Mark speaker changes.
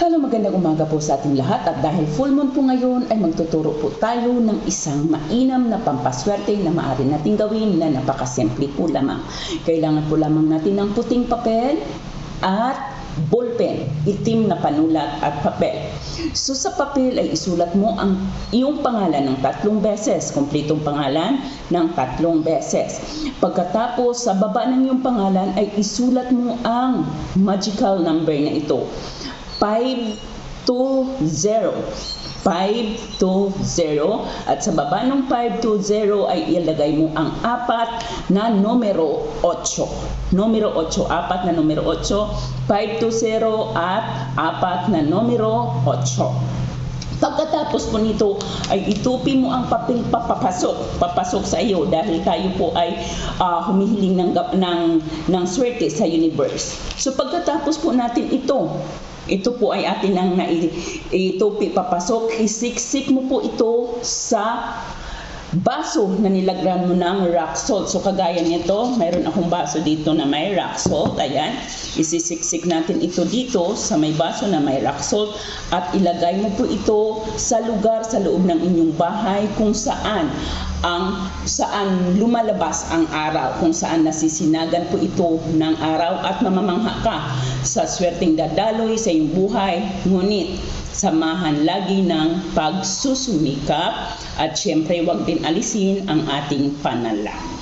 Speaker 1: Hello, magandang umaga po sa ating lahat at dahil full moon po ngayon ay magtuturo po tayo ng isang mainam na pampaswerte na maaari nating gawin na napakasimple po lamang. Kailangan po lamang natin ng puting papel at ballpen, itim na panulat at papel. So sa papel ay isulat mo ang iyong pangalan ng tatlong beses, kumpletong pangalan ng tatlong beses. Pagkatapos sa baba ng iyong pangalan ay isulat mo ang magical number na ito. 520 520 at sa baba ng 520 ay ilagay mo ang apat na numero 8. Numero 8, apat na numero 8, 520 at apat na numero 8. Pagkatapos po nito ay itupi mo ang papel papapasok, papasok sa iyo dahil tayo po ay ah, humihiling ng, ng, ng swerte sa universe. So pagkatapos po natin ito, ito po ay atin ang nai- itupi papasok, isiksik mo po ito sa baso na nilagyan mo ng rock salt. So kagaya nito, mayroon akong baso dito na may rock salt. Ayan, isisiksik natin ito dito sa may baso na may rock salt at ilagay mo po ito sa lugar sa loob ng inyong bahay kung saan ang saan lumalabas ang araw, kung saan nasisinagan po ito ng araw at mamamangha ka sa swerteng dadaloy sa iyong buhay. Ngunit samahan lagi ng pagsusumikap at syempre wag din alisin ang ating panalangin.